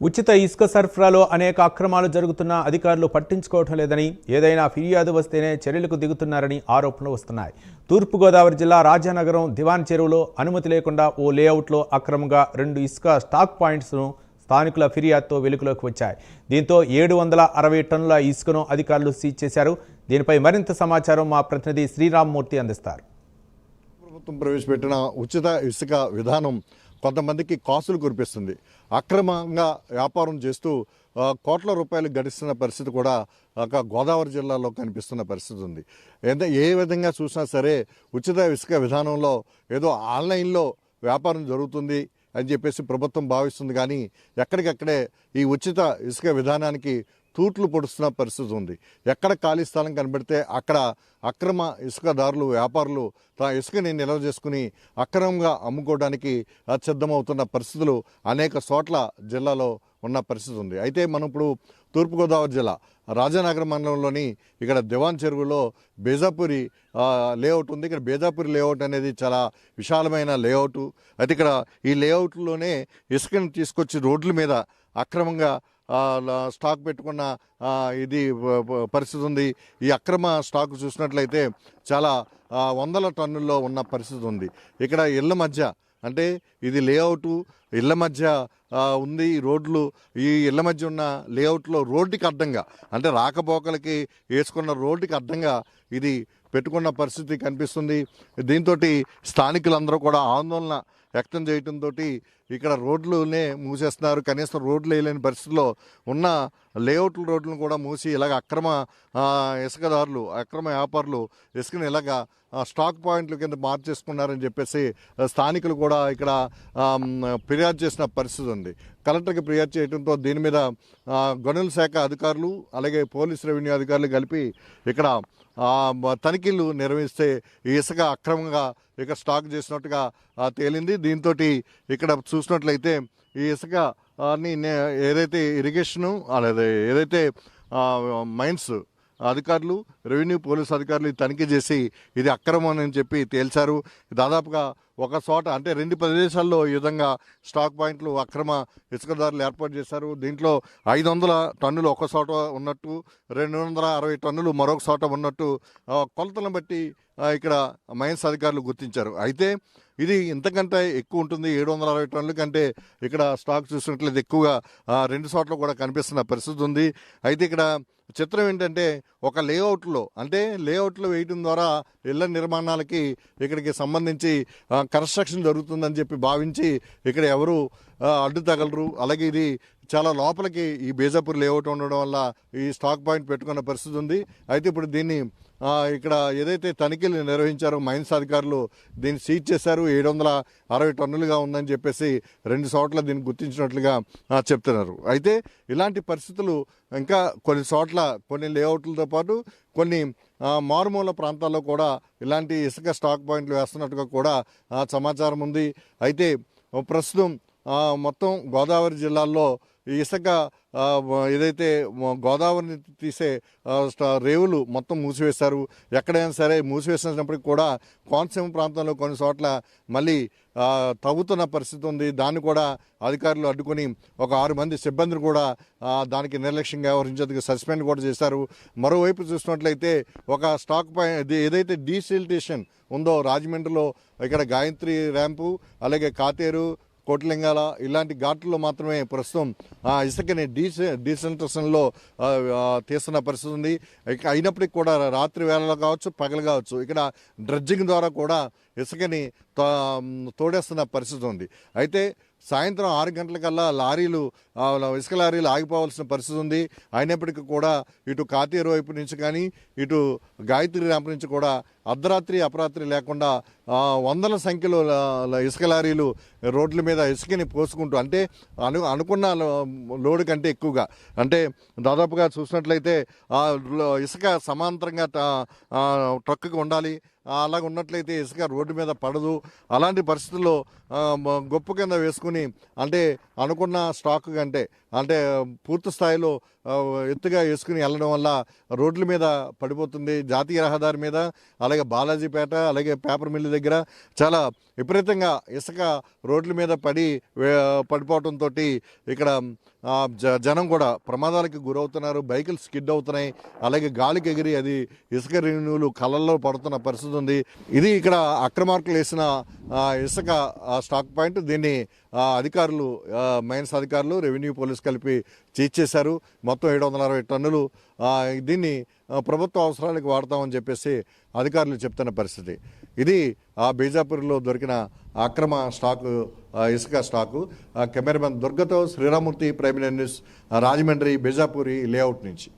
ఉచిత ఇసుక సరఫరాలో అనేక అక్రమాలు జరుగుతున్నా అధికారులు పట్టించుకోవటం లేదని ఏదైనా ఫిర్యాదు వస్తేనే చర్యలకు దిగుతున్నారని ఆరోపణలు వస్తున్నాయి. తూర్పుగోదావరి జిల్లా రాజానగరం దివాన్ చెరువులో అనుమతి లేకుండా ఓ లేఅవుట్లో అక్రమంగా రెండు ఇసుక స్టాక్ పాయింట్స్ను స్థానికుల ఫిర్యాదుతో వెలుగులోకి వచ్చాయి. దీంతో ఏడు వందల అరవై టన్నుల ఇసుకను అధికారులు సీజ్ చేశారు. దీనిపై మరింత సమాచారం మా ప్రతినిధి శ్రీరామ్మూర్తి అందిస్తారు. ప్రభుత్వం ప్రవేశపెట్టిన ఉచిత ఇసుక విధానం కొంతమందికి కాసులు కురిపిస్తుంది. అక్రమంగా వ్యాపారం చేస్తూ కోట్ల రూపాయలు గడిస్తున్న పరిస్థితి కూడా ఒక గోదావరి జిల్లాలో కనిపిస్తున్న పరిస్థితి ఉంది. ఎంత ఏ విధంగా చూసినా సరే ఉచిత ఇసుక విధానంలో ఏదో ఆన్లైన్లో వ్యాపారం జరుగుతుంది అని చెప్పేసి ప్రభుత్వం భావిస్తుంది. కానీ ఎక్కడికక్కడే ఈ ఉచిత ఇసుక విధానానికి తూట్లు పొడుస్తున్న పరిస్థితి ఉంది. ఎక్కడ ఖాళీ స్థలం కనబడితే అక్కడ అక్రమ ఇసుకదారులు వ్యాపారులు తన ఇసుకని నిల్వ చేసుకుని అక్రమంగా అమ్ముకోవడానికి అసిద్ధమవుతున్న సిద్ధమవుతున్న పరిస్థితులు అనేక చోట్ల జిల్లాలో ఉన్న పరిస్థితి ఉంది. అయితే మనం ఇప్పుడు తూర్పుగోదావరి జిల్లా రాజానగర మండలంలోని ఇక్కడ దివాన్ చెరువులో బేజాపూరి లేఅవుట్ ఉంది. ఇక్కడ బేజాపూరి లేఅవుట్ అనేది చాలా విశాలమైన లేఅవుట్. అయితే ఇక్కడ ఈ లేఅవుట్లోనే ఇసుకని తీసుకొచ్చి రోడ్ల మీద అక్రమంగా స్టాక్ పెట్టుకున్న ఇది పరిస్థితి ఉంది. ఈ అక్రమ స్టాక్ చూసినట్లయితే చాలా వందల టన్నుల్లో ఉన్న పరిస్థితి ఉంది. ఇక్కడ ఇళ్ళ మధ్య అంటే ఇది లేఅవుట్ ఇళ్ళ మధ్య ఉంది రోడ్లు. ఈ ఇళ్ళ మధ్య ఉన్న లేఅవుట్లో రోడ్డుకి అడ్డంగా అంటే రాకపోకలకి వేసుకున్న రోడ్డుకి అడ్డంగా ఇది పెట్టుకున్న పరిస్థితి కనిపిస్తుంది. దీంతో స్థానికులందరూ కూడా ఆందోళన వ్యక్తం చేయడంతో ఇక్కడ రోడ్లునే మూసేస్తున్నారు. కనీసం రోడ్లు వేయలేని పరిస్థితిలో ఉన్న లేఅవుట్ల రోడ్లను కూడా మూసి ఇలాగ అక్రమ ఇసుకదారులు అక్రమ వ్యాపారులు ఇసుకని ఇలాగ స్టాక్ పాయింట్ల కింద మార్చేసుకున్నారని చెప్పేసి స్థానికులు కూడా ఇక్కడ ఫిర్యాదు చేసిన పరిస్థితి ఉంది. కలెక్టర్కి ఫిర్యాదు చేయడంతో దీని మీద గనుల శాఖ అధికారులు అలాగే పోలీస్ రెవెన్యూ అధికారులు కలిపి ఇక్కడ తనిఖీలు నిర్వహిస్తే ఈ ఇసుక అక్రమంగా ఇక్కడ స్టాక్ చేసినట్టుగా తేలింది. దీంతో ఇక్కడ చూసినట్లయితే ఈ ఇసుక ని నే- ఏదైతే ఇరిగేషను అదే ఏదైతే మైన్స్ అధికారులు రెవెన్యూ పోలీస్ అధికారులు తనిఖీ చేసి ఇది అక్రమం అని చెప్పి తేల్చారు. దాదాపుగా ఒక చోట అంటే రెండు ప్రదేశాల్లో ఈ విధంగా స్టాక్ పాయింట్లు అక్రమ ఇసుకదారులు ఏర్పాటు చేశారు. దీంట్లో ఐదు వందల టన్నులు ఒక చోట ఉన్నట్టు రెండు వందల అరవై టన్నులు మరొక చోట ఉన్నట్టు కొలతలను బట్టి ఇక్కడ మైన్స్ అధికారులు గుర్తించారు. అయితే ఇది ఇంతకంటే ఎక్కువ ఉంటుంది. ఏడు వందల అరవై టన్నుల కంటే ఇక్కడ స్టాక్ చూసినట్లయితే ఎక్కువగా రెండు చోట్ల కూడా కనిపిస్తున్న పరిస్థితి ఉంది. అయితే ఇక్కడ చిత్రం ఏంటంటే ఒక లేఅవుట్లో అంటే లేఅవుట్లో వేయటం ద్వారా ఇళ్ళ నిర్మాణాలకి ఇక్కడికి సంబంధించి కన్స్ట్రక్షన్ జరుగుతుందని చెప్పి భావించి ఇక్కడ ఎవరు అడ్డు తగలరు. అలాగే ఇది చాలా లోపలికి ఈ బేజాపూర్ లేఅవుట్ ఉండడం వల్ల ఈ స్టాక్ పాయింట్ పెట్టుకున్న పరిస్థితి ఉంది. అయితే ఇప్పుడు దీన్ని ఇక్కడ ఏదైతే తనిఖీలు నిర్వహించారో మైన్స్ అధికారులు దీన్ని సీజ్ చేశారు. ఏడు వందల అరవై టన్నులుగా ఉందని చెప్పేసి రెండు చోట్ల దీన్ని గుర్తించినట్లుగా చెప్తున్నారు. అయితే ఇలాంటి పరిస్థితులు ఇంకా కొన్ని చోట్ల కొన్ని లేఅవుట్లతో పాటు కొన్ని మారుమూల ప్రాంతాల్లో కూడా ఇలాంటి ఇసుక స్టాక్ పాయింట్లు వేస్తున్నట్టుగా కూడా సమాచారం ఉంది. అయితే ప్రస్తుతం మొత్తం గోదావరి జిల్లాల్లో ఇసుక ఏదైతే గోదావరిని తీసే రేవులు మొత్తం మూసివేశారు. ఎక్కడైనా సరే మూసివేసినప్పటికి కూడా కోనసీమ ప్రాంతంలో కొన్ని చోట్ల మళ్ళీ తవ్వుతున్న పరిస్థితి ఉంది. దాన్ని కూడా అధికారులు అడ్డుకొని ఒక ఆరు మంది సిబ్బందిని కూడా దానికి నిర్లక్ష్యంగా వ్యవహరించేందుకు సస్పెండ్ కూడా చేశారు. మరోవైపు చూసినట్లయితే ఒక స్టాక్ పై ఏదైతే డీసిల్టేషన్ ఉందో రాజమండ్రిలో ఇక్కడ గాయత్రి ర్యాంపు అలాగే కాతేరు కోటలింగాల ఇలాంటి ఘాట్లలో మాత్రమే ప్రస్తుతం ఆ ఇసుకని డీసె డీసెంట్రేషన్లో తీస్తున్న పరిస్థితి ఉంది. ఇక అయినప్పటికీ కూడా రాత్రి వేళలో కావచ్చు పగలు కావచ్చు ఇక్కడ డ్రెడ్జింగ్ ద్వారా కూడా ఇసుకని తో- తోడేస్తున్న పరిస్థితి ఉంది. అయితే సాయంత్రం ఆరు గంటలకల్లా లారీలు ఇసుక లారీలు ఆగిపోవాల్సిన పరిస్థితి ఉంది. అయినప్పటికీ కూడా ఇటు కాతీరు వైపు నుంచి కానీ ఇటు గాయత్రి ర్యాంప్ నుంచి కూడా అర్ధరాత్రి అపరాత్రి లేకుండా వందల సంఖ్యలో ఇసుక లారీలు రోడ్ల మీద ఇసుకని పోసుకుంటూ అంటే అను అనుకున్న లోడు లోడ్ కంటే ఎక్కువగా. అంటే దాదాపుగా చూసినట్లయితే ఆ లో- ఇసుక సమాంతరంగా ట్రక్కుకి ఉండాలి. అలాగ ఉన్నట్లయితే ఇసుక రోడ్డు మీద పడదు. అలాంటి పరిస్థితుల్లో గొప్ప కింద వేసుకుని అంటే అనుకున్న స్టాక్ కంటే అంటే పూర్తి స్థాయిలో ఎత్తుగా వేసుకుని వెళ్ళడం వల్ల రోడ్ల మీద పడిపోతుంది. జాతీయ రహదారి మీద అలాగే బాలాజీపేట అలాగే పేపర్ మిల్లు దగ్గర చాలా విపరీతంగా ఇసుక రోడ్ల మీద పడి పడిపోవడంతో ఇక్కడ జనం కూడా ప్రమాదాలకు గురవుతున్నారు బైకులు స్కిడ్ అవుతున్నాయి అలాగే గాలికి ఎగిరి అది ఇసుక రేణువులు కళ్ళల్లో పడుతున్న పరిస్థితి ఉంది. ఇది ఇక్కడ అక్రమార్కులు వేసిన ఇసుక స్టాక్ పాయింట్. దీన్ని అధికారులు మైన్స్ అధికారులు రెవెన్యూ పోలీస్ కలిపి చీజ్ చేశారు. మొత్తం ఏడు వందల అరవై టన్నులు దీన్ని ప్రభుత్వ అవసరాలకు వాడతామని చెప్పేసి అధికారులు చెప్తున్న పరిస్థితి. ఇది ఆ బీజాపూర్లో దొరికిన అక్రమ స్టాకు ఇసుక స్టాకు. ఆ, cameraman దుర్గతో Sriramamurthy Prime News Rajahmundry Bijapuri layout నుంచి.